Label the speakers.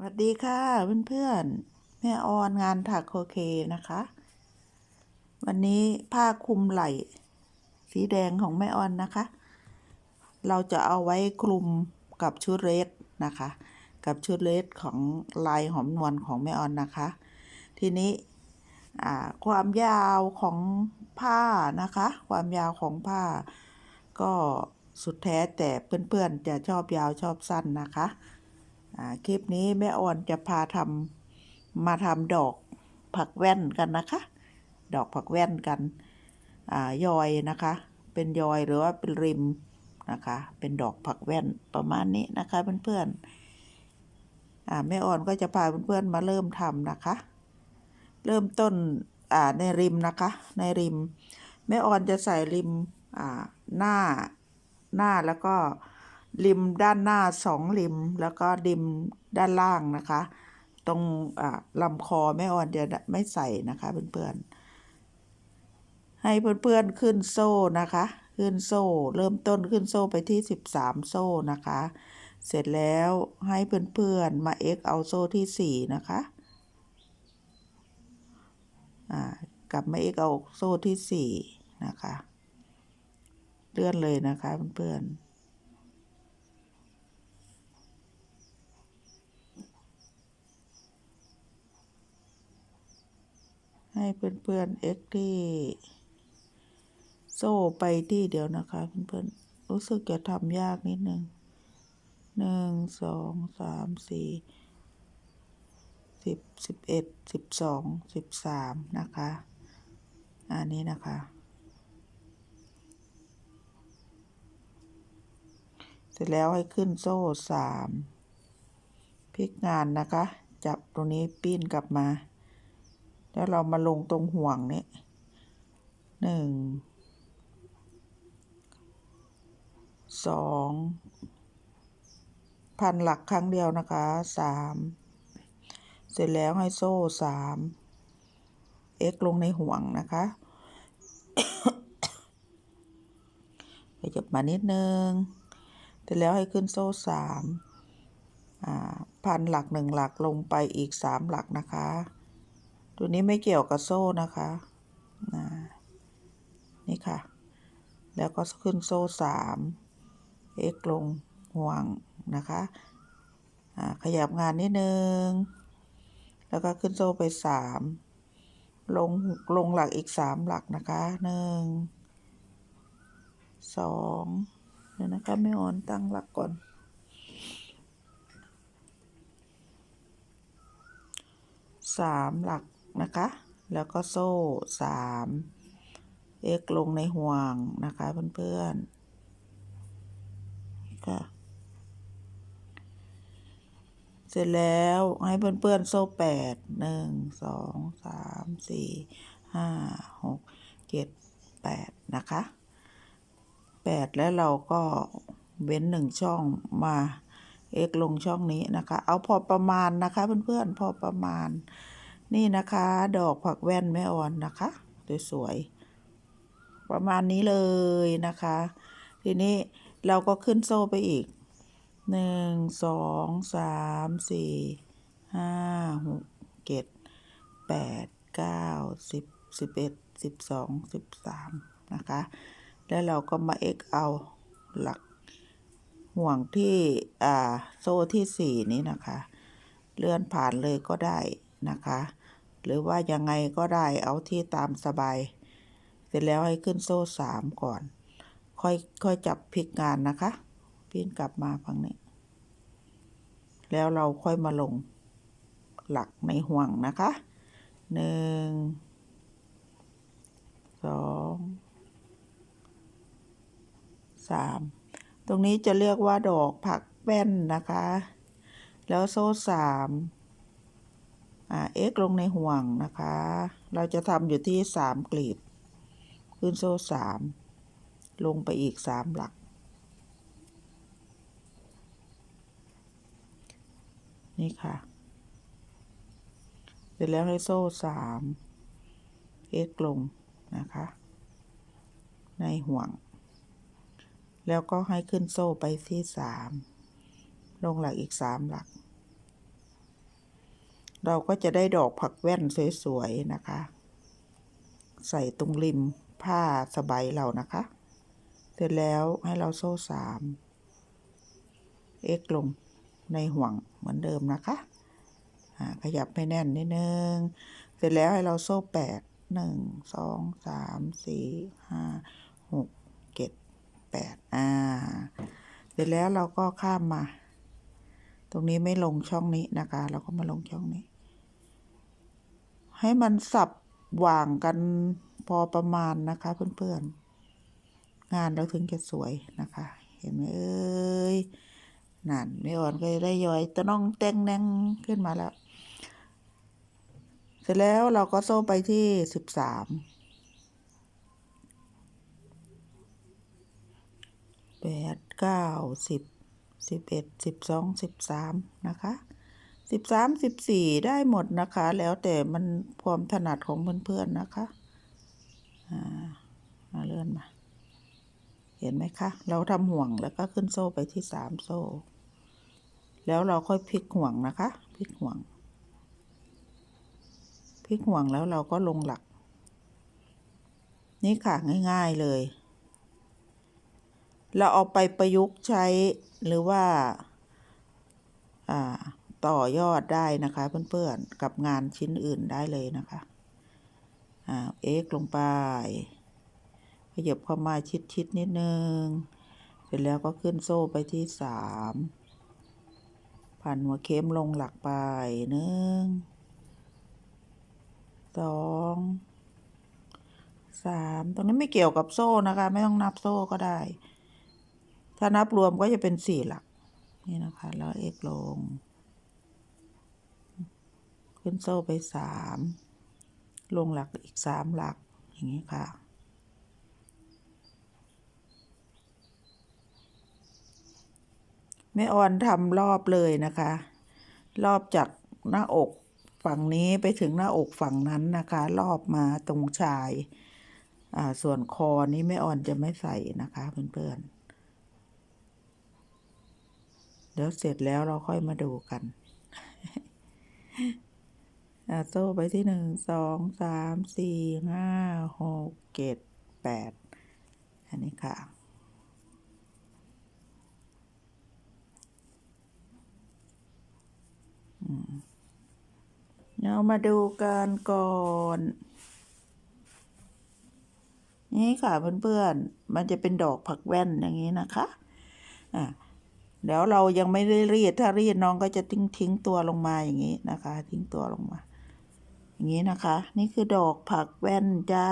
Speaker 1: สวัสดีค่ะเพื่อนๆแม่ออนงานถักโคเคนะคะ วันนี้ผ้าคลุมไหล่ สีแดงของแม่ออนนะคะ เราจะเอาไว้คลุมกับชุดเรสนะคะ กับชุดเรสของลายหอมนวลของแม่ออนนะคะ ทีนี้ความยาวของผ้านะคะ ความยาวของผ้า ก็สุดแท้แต่เพื่อนๆจะชอบยาวชอบสั้นนะคะ คลิปนี้แม่ออนจะพาทำมาทำดอกผักแว่นกันนะคะ ดอกผักแว่นกันอ่ายอยนะคะ เป็นยอยหรือว่าเป็นริมนะคะ เป็นดอกผักแว่นประมาณนี้นะคะเพื่อนๆแม่ออนก็จะพาเพื่อนๆมาเริ่มทำนะคะ เริ่มต้นในริมนะคะ ในริมแม่ออนจะใส่ริมหน้าหน้าแล้วก็ ริมด้านหน้าสองริม แล้วก็ริมด้านล่างนะคะ ตรงอ่าลำคอแม่ออนจะไม่ใส่นะคะเพื่อนๆ ให้เพื่อนๆขึ้นโซ่นะคะ ขึ้นโซ่ เริ่มต้นขึ้นโซ่ไปที่ 13 โซ่นะคะ เสร็จแล้วให้เพื่อนๆมา x เอาโซ่ที่ 4 นะคะอ่ากลับมา x เอาโซ่ที่ 4 นะคะ เลื่อนเลยนะคะเพื่อนๆ ให้เพื่อนๆ x ที่โซ่ไปที่เดียวนะคะเพื่อนๆ รู้สึกจะทำยากนิดนึงหนึ่งสองสามสี่สิบสิบเอ็ดสิบสองสิบสามนะคะ อันนี้นะคะ เสร็จแล้วให้ขึ้นโซ่สามพลิกงานนะคะ จับตรงนี้ปิ้นกลับมา แล้วเรามาลงตรงห่วงนี้หนึ่งสองพันหลักครั้งเดียวนะคะสามเสร็จแล้วให้โซ่สาม x ลงในห่วงนะคะไปจับมานิดนึงเสร็จแล้วให้ขึ้นโซ่สามพันหลักหนึ่งหลักลงไปอีกสามหลักนะคะ ตัวนี้ไม่เกี่ยวกับโซ่นะคะนี่ค่ะ แล้วก็ขึ้นโซ่สาม x ลงห่วงนะคะขยับงานนิดนึง แล้วก็ขึ้นโซ่ไปสามลงลงหลักอีกสามหลักนะคะหนึ่งสองเดี๋ยวนะคะไม่ออนตั้งหลักก่อนสามหลัก นะคะ แล้วก็โซ่สาม x ลงในห่วงนะคะเพื่อนๆค่ะเสร็จแล้วให้เพื่อนๆโซ่แปดหนึ่งสองสามสี่ห้าหกเจ็ดแปดนะคะแปดแล้วเราก็เว้นหนึ่งช่องมา x ลงช่องนี้นะคะ เอาพอประมาณนะคะเพื่อนๆพอประมาณ นี่นะคะ ดอกผักแว่นแม่อ่อนนะคะสวยๆประมาณนี้เลยนะคะ ทีนี้เราก็ขึ้นโซ่ไปอีกหนึ่งสองสามสี่ห้าหกเจ็ดแปดเก้าสิบสิบเอ็ดสิบสองสิบสามนะคะ แล้วเราก็มา x เอาหลักห่วงที่ อ่า โซ่ที่สี่นี้นะคะ เลื่อนผ่านเลยก็ได้ นะคะ หรือว่ายังไงก็ได้เอาที่ตามสบาย เสร็จแล้วให้ขึ้นโซ่สามก่อน ค่อยค่อยจับพลิกงานนะคะพิ้นกลับมาฝั่งนี้ แล้วเราค่อยมาลงหลักในห่วงนะคะหนึ่งสองสามตรงนี้จะเรียกว่าดอกผักแป้นนะคะ แล้วโซ่สาม x ลงในห่วงนะคะ เราจะทำอยู่ที่สามกลีบ ขึ้นโซ่สามลงไปอีกสามหลัก นี่ค่ะ เสร็จแล้วให้โซ่สาม x ลงนะคะ ในห่วง แล้วก็ให้ขึ้นโซ่ไปที่สามลงหลักอีกสามหลัก เราก็จะได้ดอกผักแว่นสวยๆนะคะ ใส่ตรงริมผ้าสบายเรานะคะ เสร็จแล้วให้เราโซ่สามเอ็กลงในห่วงเหมือนเดิมนะคะขยับให้แน่นนิดนึง เสร็จแล้วให้เราโซ่แปดหนึ่งสองสามสี่ห้าหกเจ็ดแปดอ่า เสร็จแล้วเราก็ข้ามมา ตรงนี้ไม่ลงช่องนี้นะคะ เราก็มาลงช่องนี้ ให้มันสับหว่างกันพอประมาณนะคะเพื่อนๆ งานเราถึงจะสวยนะคะ เห็นไหมเอ้ยนั่นไม่อ่อนก็ได้ย้อยตะน้องแตงแนงขึ้นมาแล้ว เสร็จแล้วเราก็โซ่ไปที่สิบสามแปดเก้าสิบสิบเอ็ดสิบสองสิบสามนะคะ สิบสามสิบสี่ได้หมดนะคะ แล้วแต่มันความถนัดของเพื่อนๆนะคะอ่ามาเลื่อนมา เห็นไหมคะ เราทำห่วงแล้วก็ขึ้นโซ่ไปที่สามโซ่ แล้วเราค่อยพลิกห่วงนะคะพลิกห่วงพลิกห่วงแล้วเราก็ลงหลัก นี่ค่ะง่ายๆเลย เราเอาไปประยุกต์ใช้หรือว่า อ่า ต่อยอดได้นะคะเพื่อนๆกับงานชิ้นอื่นได้เลยนะคะอ่าเอ็กลงไปขยับเข้ามาชิดๆนิดนึง เสร็จแล้วก็ขึ้นโซ่ไปที่สามผ่านหัวเข็มลงหลักไปหนึ่งสองสามตรงนี้ไม่เกี่ยวกับโซ่นะคะ ไม่ต้องนับโซ่ก็ได้ ถ้านับรวมก็จะเป็นสี่หลัก นี่นะคะ แล้วเอ็กลง ขึ้นโซ่ไปสามลงหลักอีกสามหลักอย่างนี้ค่ะ แม่ออนทำรอบเลยนะคะ รอบจากหน้าอกฝั่งนี้ไปถึงหน้าอกฝั่งนั้นนะคะ รอบมาตรงชาย ส่วนคอนี้แม่ออนจะไม่ใส่นะคะเพื่อนๆเดี๋ยวเสร็จแล้วเราค่อยมาดูกันอ่า โซ่ไปที่หนึ่งสองสามสี่ห้าหกเจ็ดแปดอันนี้ค่ะ เรามาดูกันก่อน นี่ค่ะเพื่อนๆ มันจะเป็นดอกผักแว่นอย่างนี้นะคะอะเดี๋ยวเรายังไม่ได้รีด ถ้ารีดน้องก็จะทิ้งทิ้งตัวลงมาอย่างนี้นะคะ ทิ้งตัวลงมา อย่างนี้นะคะ นี่คือดอกผักแว่นจ้า